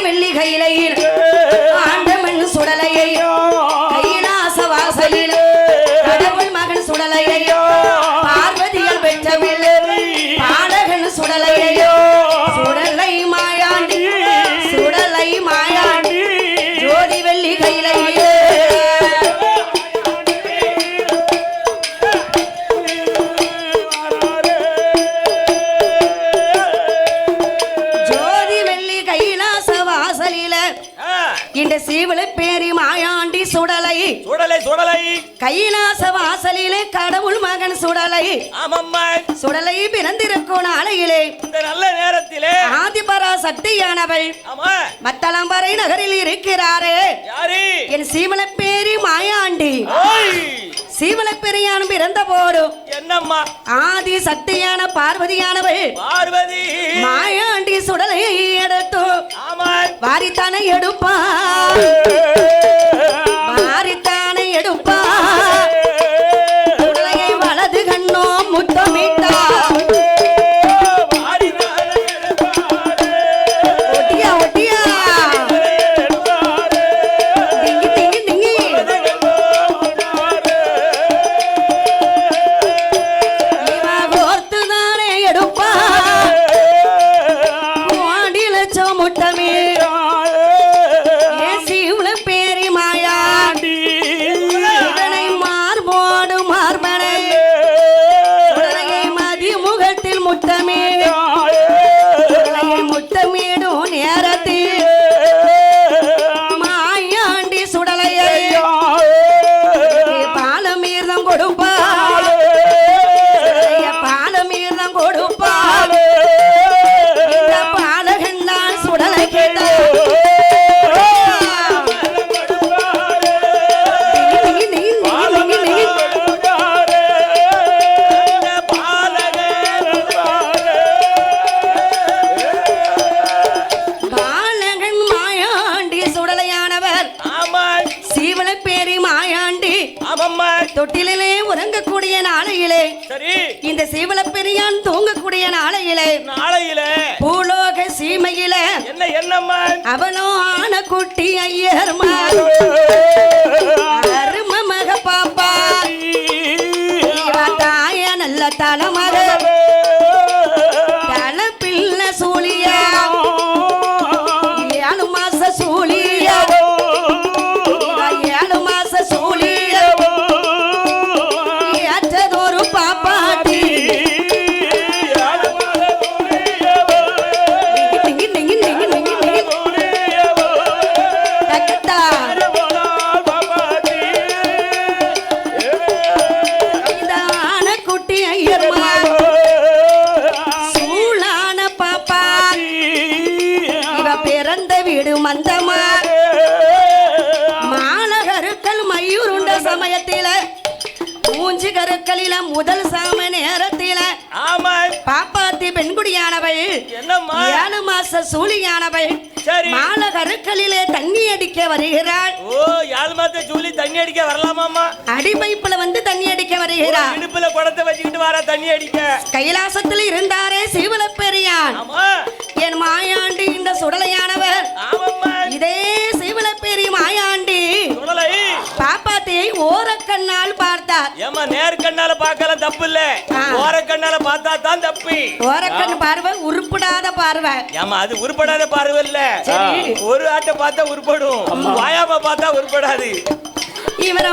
வெள்ளி கையிலையில் இந்த சீவல பேரி மாயாண்டி சுடலை. சுடலை சுடலை. கைலாச வாசலிலே கடவுள் மகன் சுடலை. ஆமம்மா. சுடலை பிறந்திருக்கும் நாளையிலே. இந்த நல்ல நேரத்திலே. ஆதிபரா சக்தியானவள். ஆமா. மத்தளம்பறை நகரில் இருக்கிறாரே. யாரு? என் சீவல பேரி மாயாண்டி. சீவல பெரியான் பிறந்த போடும் என்னம்மா? ஆதி சக்தியான பார்வதியானவள் பார்வதி. மாயாண்டி சுடலை எடுத்து வாரித்தானே எடுப்பா வாரித்தானே தொட்டிலே உறங்கக்கூடிய நாளையிலே சரி. இந்த சீவல பெரியான் தூங்கக்கூடிய நாளையிலே நாளையில. பூலோக சீமையில என்ன என்னம்மா? அவனோ ஆன குட்டி ஐயர்மா அரும மக பாப்பா தாய நல்ல தலைமக. கருக்களில முதல் சாம நேரத்தில ஆமா. பாப்பாத்தி பெண்குடியானவள் ஏழு மாச சூழியானவள் சரி. மாலகருக்களிலே தண்ணி அடிக்க வருகிறாள். ஓ யாழ் மாத்த ஜூலி தண்ணி அடிக்க வரலாமாம்மா? அடிபைப்புல வந்து தண்ணி அடிக்க வருகிறாள். இடுப்புல குடத்தை வச்சுக்கிட்டு வர தண்ணி அடிக்க. கைலாசத்தில் இருந்தாரே சீவல பெரியான் ஆமா. என் மாயாண்டி இந்த சுடலையானவர். ஆமாம்மா பார்த்தார் ஏமா நேர்கண்ணால பார்க்கலாம் தப்பு இல்ல ஆ. ஓரக்கண்ணால பார்த்தா தான் தப்பு. ஓரக்கண் பார்வை உருப்படாத பார்வை. ஏமா அது உருப்படாத பார்வை இல்ல. சரி. ஒரு ஆட்டை பார்த்தா உருப்படும். வாயாம பார்த்தா உருப்படாது. இவரை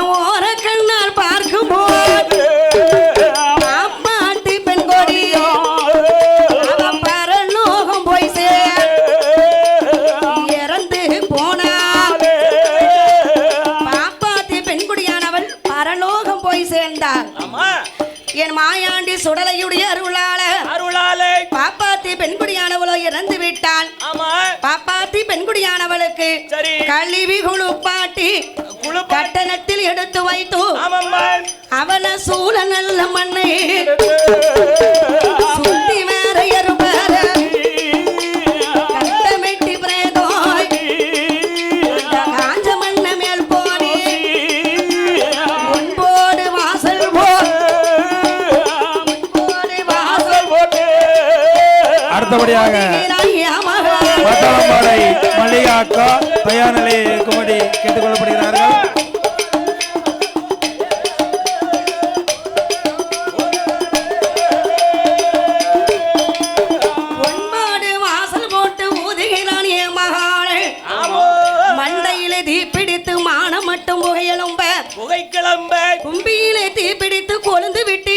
சேர்ந்தார். என் மாயாண்டி சுடலையுடைய அருளால அருளாலே. பாப்பாத்தி பெண்குடியானவளோ இறந்து விட்டாள். பாப்பாத்தி பெண்குடியானவளுக்கு கழிவி குழுப்பாட்டி குழுப்ப கட்டணத்தில் எடுத்து வைத்து அவன சூழ நல்ல மண்ணை அடுத்தபடியாக மத்தளம்பாறை மல்லிகா அக்கா தயார் நிலையில் இருக்கும்படி கேட்டுக்கொள்ளப்படுகிறார்கள். பொன்மாடு வாசல் போட்டு ஊதுகிறான் என் மகாள். ஆமோ. மண்டையிலே தீப்பிடித்து மானம் மட்டும் புகையலும்ப புகை கிளம்ப கும்பியிலே தீப்பிடித்து கொழுந்து விட்டு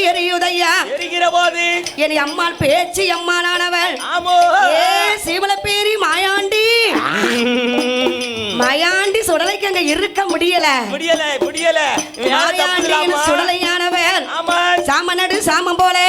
தெரிகிற என் அம்மாள் பேச்சு அம்மாளானவள். ஆமோ. ஏ சிவல பேரி மாயாண்டி. மயாண்டி சுடலைக்கு அங்க இருக்க முடியல. முடியல முடியல. மாயாண்டி சுடலையானவன் சாம நடு சாமம் போல.